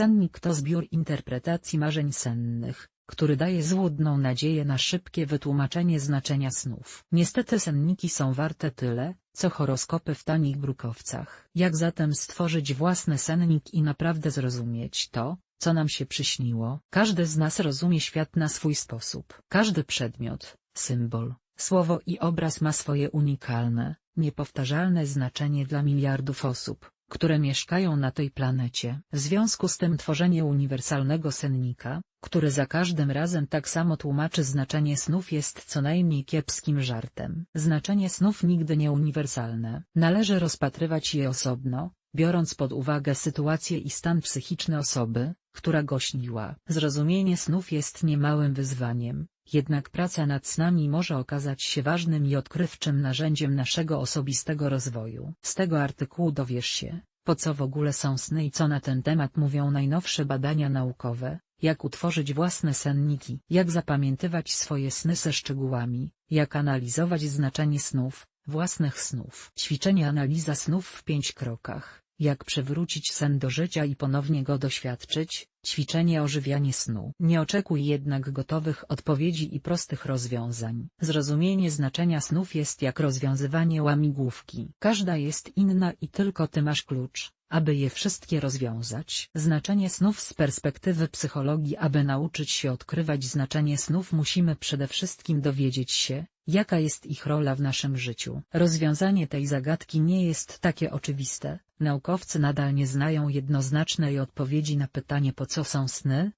Sennik to zbiór interpretacji marzeń sennych, który daje złudną nadzieję na szybkie wytłumaczenie znaczenia snów. Niestety senniki są warte tyle, co horoskopy w tanich brukowcach. Jak zatem stworzyć własny sennik i naprawdę zrozumieć to, co nam się przyśniło? Każdy z nas rozumie świat na swój sposób. Każdy przedmiot, symbol, słowo i obraz ma swoje unikalne, niepowtarzalne znaczenie dla miliardów osób, które mieszkają na tej planecie. W związku z tym tworzenie uniwersalnego sennika, który za każdym razem tak samo tłumaczy znaczenie snów jest co najmniej kiepskim żartem. Znaczenie snów nigdy nie uniwersalne. Należy rozpatrywać je osobno, biorąc pod uwagę sytuację i stan psychiczny osoby, która go śniła. Zrozumienie snów jest niemałym wyzwaniem, jednak praca nad snami może okazać się ważnym i odkrywczym narzędziem naszego osobistego rozwoju. Z tego artykułu dowiesz się, po co w ogóle są sny i co na ten temat mówią najnowsze badania naukowe, jak utworzyć własne senniki, jak zapamiętywać swoje sny ze szczegółami, jak analizować znaczenie snów, własnych snów. Ćwiczenie analiza snów w pięć krokach, jak przywrócić sen do życia i ponownie go doświadczyć, ćwiczenie ożywianie snu. Nie oczekuj jednak gotowych odpowiedzi i prostych rozwiązań. Zrozumienie znaczenia snów jest jak rozwiązywanie łamigłówki. Każda jest inna i tylko ty masz klucz, aby je wszystkie rozwiązać. Znaczenie snów z perspektywy psychologii Aby nauczyć się odkrywać znaczenie snów musimy przede wszystkim dowiedzieć się, jaka jest ich rola w naszym życiu. Rozwiązanie tej zagadki nie jest takie oczywiste, naukowcy nadal nie znają jednoznacznej odpowiedzi na pytanie po co są sny.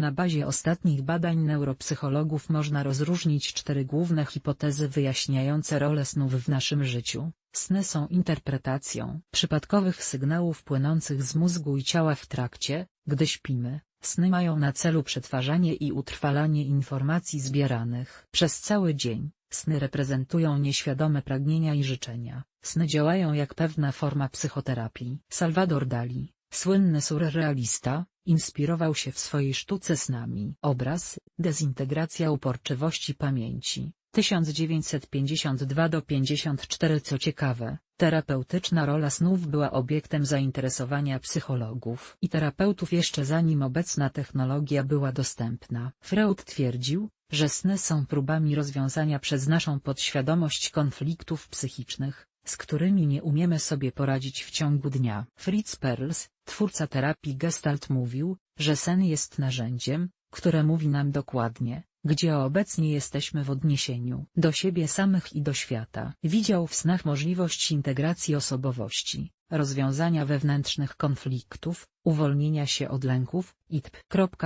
Na bazie ostatnich badań neuropsychologów można rozróżnić cztery główne hipotezy wyjaśniające rolę snów w naszym życiu. Sny są interpretacją przypadkowych sygnałów płynących z mózgu i ciała w trakcie, gdy śpimy. Sny mają na celu przetwarzanie i utrwalanie informacji zbieranych przez cały dzień. Sny reprezentują nieświadome pragnienia i życzenia. Sny działają jak pewna forma psychoterapii. Salvador Dali, słynny surrealista, inspirował się w swojej sztuce snami. Obraz, dezintegracja uporczywości pamięci, 1952-54 Co ciekawe, terapeutyczna rola snów była obiektem zainteresowania psychologów i terapeutów jeszcze zanim obecna technologia była dostępna. Freud twierdził, że sny są próbami rozwiązania przez naszą podświadomość konfliktów psychicznych, z którymi nie umiemy sobie poradzić w ciągu dnia. Fritz Perls, twórca terapii Gestalt mówił, że sen jest narzędziem, które mówi nam dokładnie, gdzie obecnie jesteśmy w odniesieniu do siebie samych i do świata. Widział w snach możliwość integracji osobowości, rozwiązania wewnętrznych konfliktów, uwolnienia się od lęków, itp.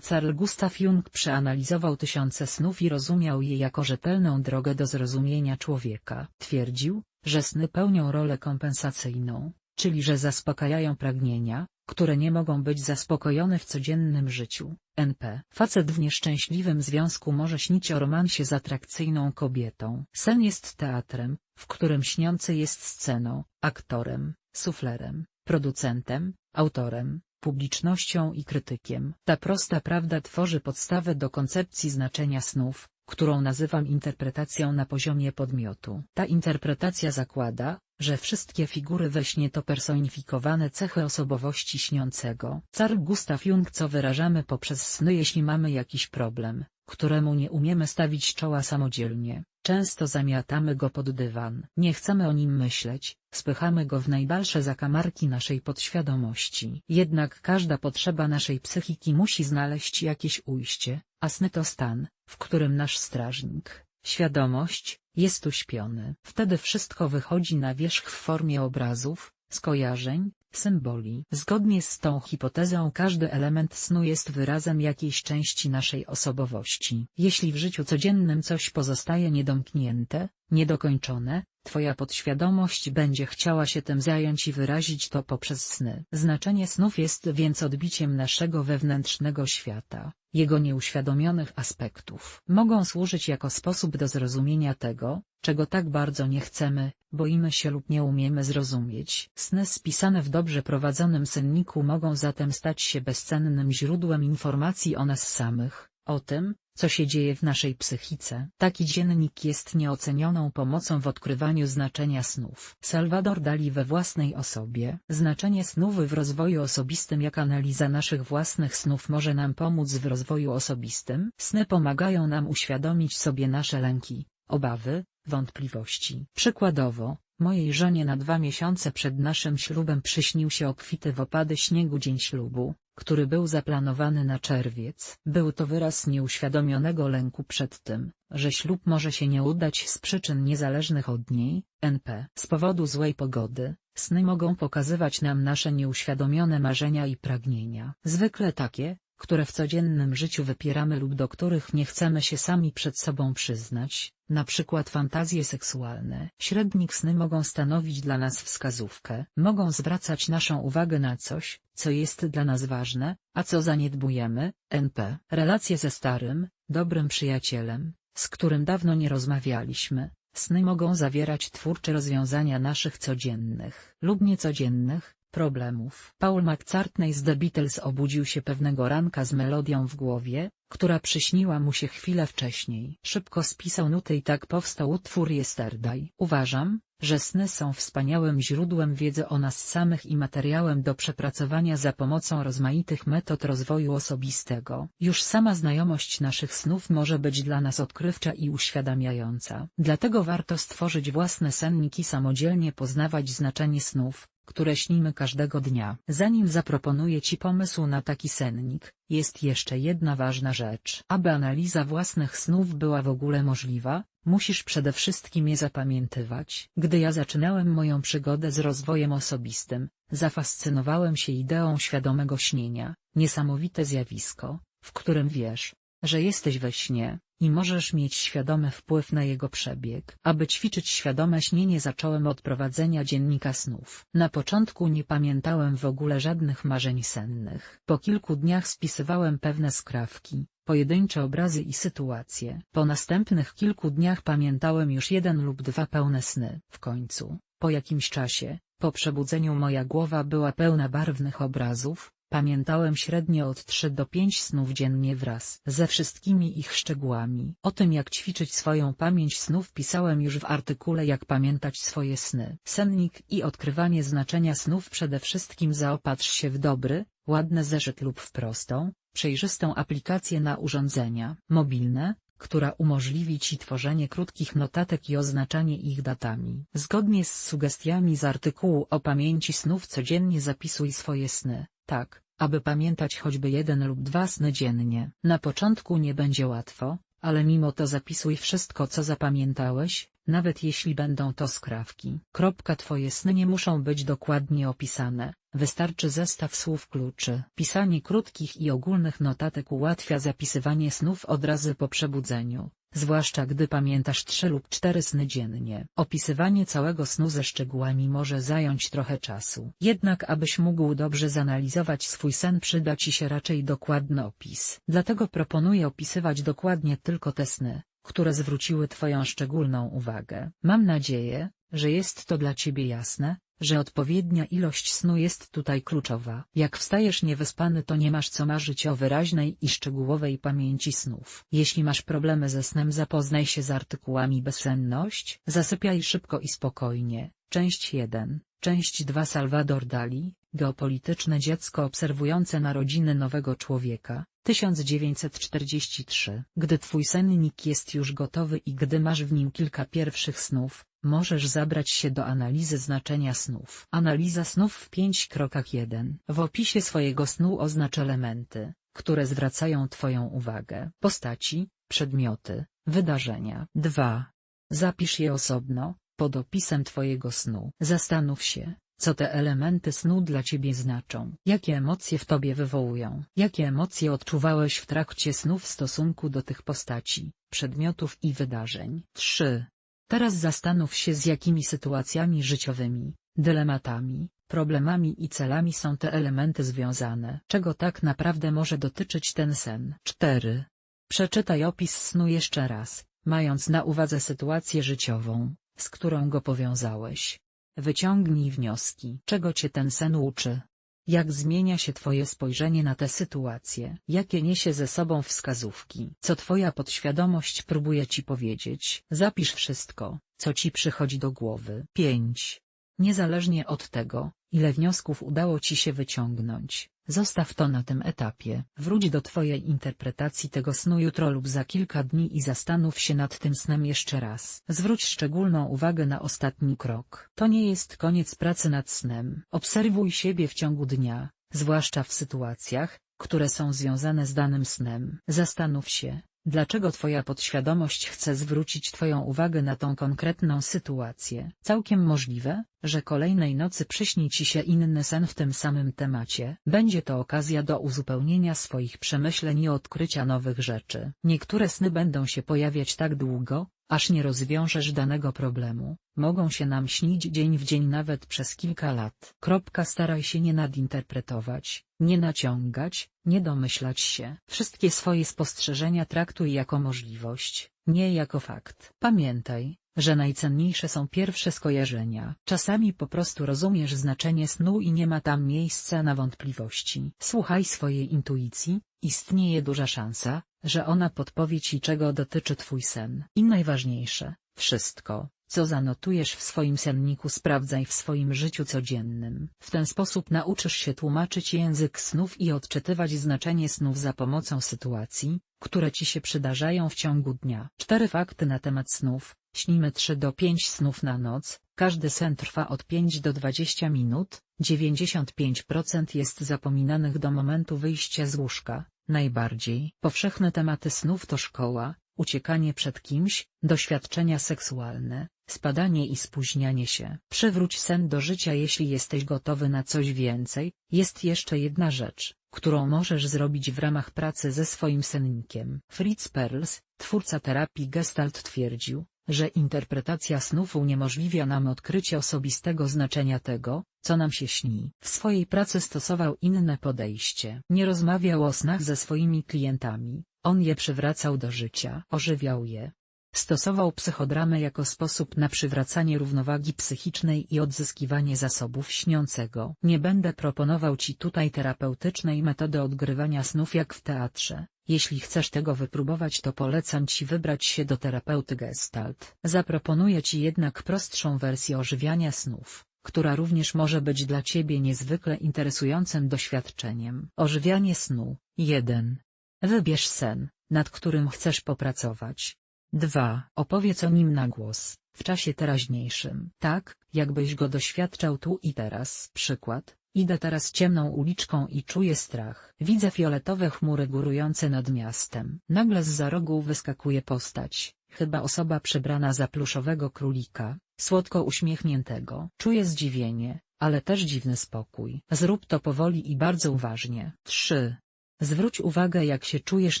Carl Gustav Jung przeanalizował tysiące snów i rozumiał je jako rzetelną drogę do zrozumienia człowieka. Twierdził, że sny pełnią rolę kompensacyjną, czyli że zaspokajają pragnienia, które nie mogą być zaspokojone w codziennym życiu. NP. Facet w nieszczęśliwym związku może śnić o romansie z atrakcyjną kobietą. Sen jest teatrem, w którym śniący jest sceną, aktorem, suflerem, producentem, autorem, publicznością i krytykiem. Ta prosta prawda tworzy podstawę do koncepcji znaczenia snów, którą nazywam interpretacją na poziomie podmiotu. Ta interpretacja zakłada, że wszystkie figury we śnie to personifikowane cechy osobowości śniącego. Carl Gustav Jung co wyrażamy poprzez sny jeśli mamy jakiś problem, któremu nie umiemy stawić czoła samodzielnie, często zamiatamy go pod dywan. Nie chcemy o nim myśleć, spychamy go w najdalsze zakamarki naszej podświadomości. Jednak każda potrzeba naszej psychiki musi znaleźć jakieś ujście, a sny to stan, w którym nasz strażnik, świadomość, jest uśpiony. Wtedy wszystko wychodzi na wierzch w formie obrazów, skojarzeń, symboli. Zgodnie z tą hipotezą każdy element snu jest wyrazem jakiejś części naszej osobowości. Jeśli w życiu codziennym coś pozostaje niedomknięte, niedokończone, Twoja podświadomość będzie chciała się tym zająć i wyrazić to poprzez sny. Znaczenie snów jest więc odbiciem naszego wewnętrznego świata, jego nieuświadomionych aspektów. Mogą służyć jako sposób do zrozumienia tego, czego tak bardzo nie chcemy, boimy się lub nie umiemy zrozumieć. Sny spisane w dobrze prowadzonym senniku mogą zatem stać się bezcennym źródłem informacji o nas samych, o tym, co się dzieje w naszej psychice. Taki dziennik jest nieocenioną pomocą w odkrywaniu znaczenia snów. Salvador Dali we własnej osobie. Znaczenie snów w rozwoju osobistym Jak analiza naszych własnych snów może nam pomóc w rozwoju osobistym? Sny pomagają nam uświadomić sobie nasze lęki, obawy, wątpliwości. Przykładowo, Mojej żonie na dwa miesiące przed naszym ślubem przyśnił się obfity w opady śniegu dzień ślubu, który był zaplanowany na czerwiec. Był to wyraz nieuświadomionego lęku przed tym, że ślub może się nie udać z przyczyn niezależnych od niej, NP. Z powodu złej pogody, sny mogą pokazywać nam nasze nieuświadomione marzenia i pragnienia. Zwykle takie, które w codziennym życiu wypieramy lub do których nie chcemy się sami przed sobą przyznać, na przykład fantazje seksualne. Średnik sny mogą stanowić dla nas wskazówkę, mogą zwracać naszą uwagę na coś, co jest dla nas ważne, a co zaniedbujemy, NP. Relacje ze starym, dobrym przyjacielem, z którym dawno nie rozmawialiśmy. Sny mogą zawierać twórcze rozwiązania naszych codziennych lub niecodziennych, problemów. Paul McCartney z The Beatles obudził się pewnego ranka z melodią w głowie, która przyśniła mu się chwilę wcześniej. Szybko spisał nuty i tak powstał utwór Yesterday. Uważam, że sny są wspaniałym źródłem wiedzy o nas samych i materiałem do przepracowania za pomocą rozmaitych metod rozwoju osobistego. Już sama znajomość naszych snów może być dla nas odkrywcza i uświadamiająca. Dlatego warto stworzyć własne senniki samodzielnie poznawać znaczenie snów, które śnimy każdego dnia. Zanim zaproponuję Ci pomysł na taki sennik, jest jeszcze jedna ważna rzecz. Aby analiza własnych snów była w ogóle możliwa, musisz przede wszystkim je zapamiętywać. Gdy ja zaczynałem moją przygodę z rozwojem osobistym, zafascynowałem się ideą świadomego śnienia, niesamowite zjawisko, w którym wiesz, że jesteś we śnie, i możesz mieć świadomy wpływ na jego przebieg. Aby ćwiczyć świadome śnienie zacząłem od prowadzenia dziennika snów. Na początku nie pamiętałem w ogóle żadnych marzeń sennych. Po kilku dniach spisywałem pewne skrawki, pojedyncze obrazy i sytuacje. Po następnych kilku dniach pamiętałem już jeden lub dwa pełne sny. W końcu, po jakimś czasie, po przebudzeniu moja głowa była pełna barwnych obrazów, Pamiętałem średnio od 3 do 5 snów dziennie wraz ze wszystkimi ich szczegółami. O tym jak ćwiczyć swoją pamięć snów pisałem już w artykule Jak pamiętać swoje sny. Sennik i odkrywanie znaczenia snów Przede wszystkim zaopatrz się w dobry, ładny zeszyt lub w prostą, przejrzystą aplikację na urządzenia mobilne, która umożliwi Ci tworzenie krótkich notatek i oznaczanie ich datami. Zgodnie z sugestiami z artykułu o pamięci snów codziennie zapisuj swoje sny, tak, aby pamiętać choćby jeden lub dwa sny dziennie. Na początku nie będzie łatwo, ale mimo to zapisuj wszystko co zapamiętałeś, nawet jeśli będą to skrawki. Kropka Twoje sny nie muszą być dokładnie opisane, wystarczy zestaw słów kluczy. Pisanie krótkich i ogólnych notatek ułatwia zapisywanie snów od razu po przebudzeniu, zwłaszcza gdy pamiętasz trzy lub cztery sny dziennie. Opisywanie całego snu ze szczegółami może zająć trochę czasu. Jednak abyś mógł dobrze zanalizować swój sen przyda Ci się raczej dokładny opis. Dlatego proponuję opisywać dokładnie tylko te sny, które zwróciły Twoją szczególną uwagę. Mam nadzieję, że jest to dla Ciebie jasne, że odpowiednia ilość snu jest tutaj kluczowa. Jak wstajesz niewyspany to nie masz co marzyć o wyraźnej i szczegółowej pamięci snów. Jeśli masz problemy ze snem zapoznaj się z artykułami Bezsenność, zasypiaj szybko i spokojnie. Część 1, część 2 Salvador Dali, geopolityczne dziecko obserwujące narodziny nowego człowieka, 1943. Gdy twój sennik jest już gotowy i gdy masz w nim kilka pierwszych snów, możesz zabrać się do analizy znaczenia snów. Analiza snów w 5.1 W opisie swojego snu oznacz elementy, które zwracają Twoją uwagę. Postaci, przedmioty, wydarzenia. 2. Zapisz je osobno, pod opisem Twojego snu. Zastanów się, co te elementy snu dla ciebie znaczą? Jakie emocje w tobie wywołują? Jakie emocje odczuwałeś w trakcie snu w stosunku do tych postaci, przedmiotów i wydarzeń? 3. Teraz zastanów się z jakimi sytuacjami życiowymi, dylematami, problemami i celami są te elementy związane. Czego tak naprawdę może dotyczyć ten sen? 4. Przeczytaj opis snu jeszcze raz, mając na uwadze sytuację życiową, z którą go powiązałeś. Wyciągnij wnioski. Czego cię ten sen uczy? Jak zmienia się Twoje spojrzenie na tę sytuację? Jakie niesie ze sobą wskazówki? Co Twoja podświadomość próbuje Ci powiedzieć? Zapisz wszystko, co Ci przychodzi do głowy. 5. Niezależnie od tego, ile wniosków udało Ci się wyciągnąć, zostaw to na tym etapie. Wróć do Twojej interpretacji tego snu jutro lub za kilka dni i zastanów się nad tym snem jeszcze raz. Zwróć szczególną uwagę na ostatni krok. To nie jest koniec pracy nad snem. Obserwuj siebie w ciągu dnia, zwłaszcza w sytuacjach, które są związane z danym snem. Zastanów się, Dlaczego Twoja podświadomość chce zwrócić Twoją uwagę na tą konkretną sytuację? Całkiem możliwe, że kolejnej nocy przyśni Ci się inny sen w tym samym temacie. Będzie to okazja do uzupełnienia swoich przemyśleń i odkrycia nowych rzeczy. Niektóre sny będą się pojawiać tak długo, aż nie rozwiążesz danego problemu. Mogą się nam śnić dzień w dzień nawet przez kilka lat. Kropka staraj się nie nadinterpretować, nie naciągać, nie domyślać się. Wszystkie swoje spostrzeżenia traktuj jako możliwość, nie jako fakt. Pamiętaj, że najcenniejsze są pierwsze skojarzenia. Czasami po prostu rozumiesz znaczenie snu i nie ma tam miejsca na wątpliwości. Słuchaj swojej intuicji, istnieje duża szansa, że ona podpowie ci czego dotyczy twój sen. I najważniejsze, wszystko, co zanotujesz w swoim senniku sprawdzaj w swoim życiu codziennym. W ten sposób nauczysz się tłumaczyć język snów i odczytywać znaczenie snów za pomocą sytuacji, które ci się przydarzają w ciągu dnia. Cztery fakty na temat snów. Śnimy 3 do 5 snów na noc, każdy sen trwa od 5 do 20 minut, 95% jest zapominanych do momentu wyjścia z łóżka. Najbardziej powszechne tematy snów to szkoła, uciekanie przed kimś, doświadczenia seksualne, spadanie i spóźnianie się. Przywróć sen do życia jeśli jesteś gotowy na coś więcej. Jest jeszcze jedna rzecz, którą możesz zrobić w ramach pracy ze swoim sennikiem. Fritz Perls, twórca terapii Gestalt twierdził, że interpretacja snów uniemożliwia nam odkrycie osobistego znaczenia tego, co nam się śni. W swojej pracy stosował inne podejście. Nie rozmawiał o snach ze swoimi klientami, on je przywracał do życia, ożywiał je. Stosował psychodramę jako sposób na przywracanie równowagi psychicznej i odzyskiwanie zasobów śniącego. Nie będę proponował Ci tutaj terapeutycznej metody odgrywania snów jak w teatrze. Jeśli chcesz tego wypróbować to polecam Ci wybrać się do terapeuty Gestalt. Zaproponuję Ci jednak prostszą wersję ożywiania snów, która również może być dla Ciebie niezwykle interesującym doświadczeniem. Ożywianie snu 1. Wybierz sen, nad którym chcesz popracować. 2. Opowiedz o nim na głos, w czasie teraźniejszym. Tak, jakbyś go doświadczał tu i teraz. Przykład. Idę teraz ciemną uliczką i czuję strach. Widzę fioletowe chmury górujące nad miastem. Nagle z za rogu wyskakuje postać, chyba osoba przebrana za pluszowego królika, słodko uśmiechniętego. Czuję zdziwienie, ale też dziwny spokój. Zrób to powoli i bardzo uważnie. 3. Zwróć uwagę jak się czujesz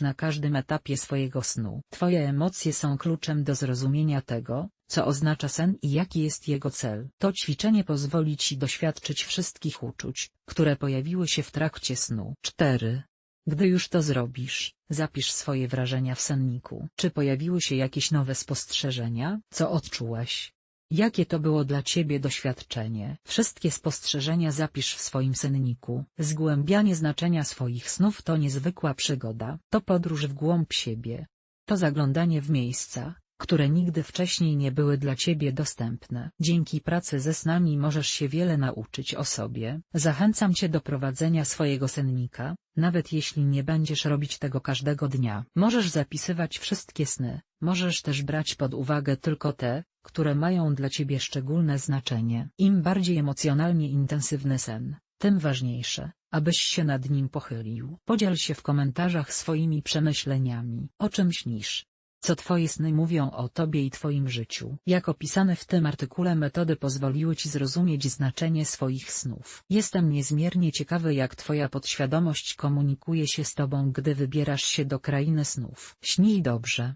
na każdym etapie swojego snu. Twoje emocje są kluczem do zrozumienia tego, co oznacza sen i jaki jest jego cel. To ćwiczenie pozwoli Ci doświadczyć wszystkich uczuć, które pojawiły się w trakcie snu. 4. Gdy już to zrobisz, zapisz swoje wrażenia w senniku. Czy pojawiły się jakieś nowe spostrzeżenia? Co odczułeś? Jakie to było dla Ciebie doświadczenie? Wszystkie spostrzeżenia zapisz w swoim senniku. Zgłębianie znaczenia swoich snów to niezwykła przygoda. To podróż w głąb siebie. To zaglądanie w miejsca, które nigdy wcześniej nie były dla Ciebie dostępne. Dzięki pracy ze snami możesz się wiele nauczyć o sobie. Zachęcam Cię do prowadzenia swojego sennika, nawet jeśli nie będziesz robić tego każdego dnia. Możesz zapisywać wszystkie sny, możesz też brać pod uwagę tylko te, które mają dla Ciebie szczególne znaczenie. Im bardziej emocjonalnie intensywny sen, tym ważniejsze, abyś się nad nim pochylił. Podziel się w komentarzach swoimi przemyśleniami. O czym śnisz? Co Twoje sny mówią o Tobie i Twoim życiu? Jak opisane w tym artykule metody pozwoliły Ci zrozumieć znaczenie swoich snów. Jestem niezmiernie ciekawy jak Twoja podświadomość komunikuje się z Tobą gdy wybierasz się do krainy snów. Śnij dobrze.